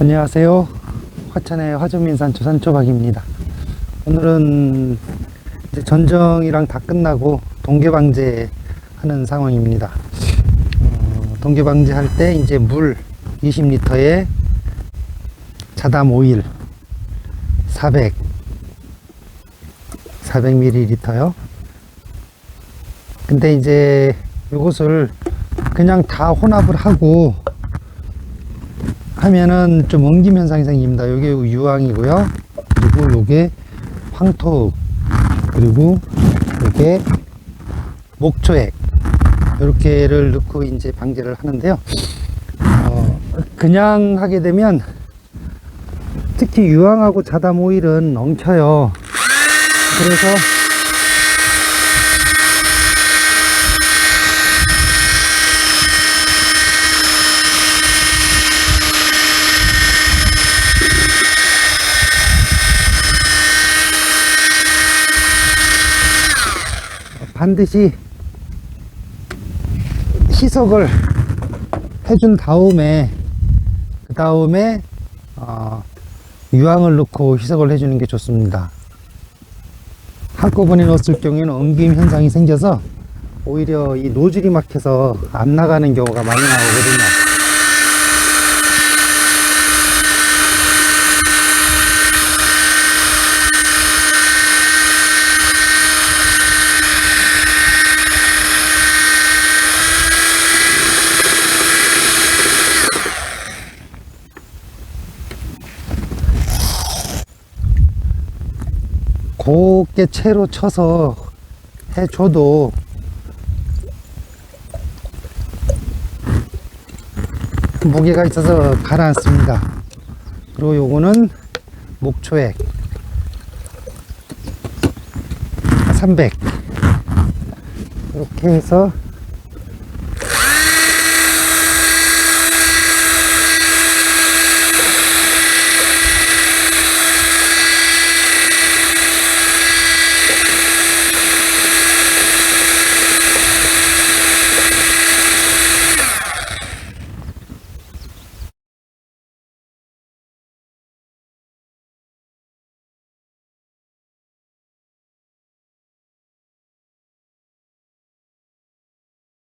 안녕하세요. 화천의 화전민산 조산초박입니다. 오늘은 이제 전정이랑 다 끝나고 동계방제 하는 상황입니다. 어, 동계방제 할 때 이제 물 20리터에 자담 오일 400 400ml요. 근데 이제 이것을 그냥 다 혼합을 하고 하면은 좀 엉김 현상이 생깁니다. 요게 유황이고요. 그리고 요게 황토 그리고 요게 목초액 이렇게를 넣고 이제 방제를 하는데요. 어, 그냥 하게 되면 특히 유황하고 자담 오일은 엉켜요. 그래서 반드시 희석을 해준 다음에 그 다음에 어, 유황을 넣고 희석을 해주는 게 좋습니다. 한꺼번에 넣었을 경우에는 엉김 현상이 생겨서 오히려 이 노즐이 막혀서 안 나가는 경우가 많이 나오거든요. 곱게 채로 쳐서 해줘도 무게가 있어서 가라앉습니다. 그리고 요거는 목초액 300 이렇게 해서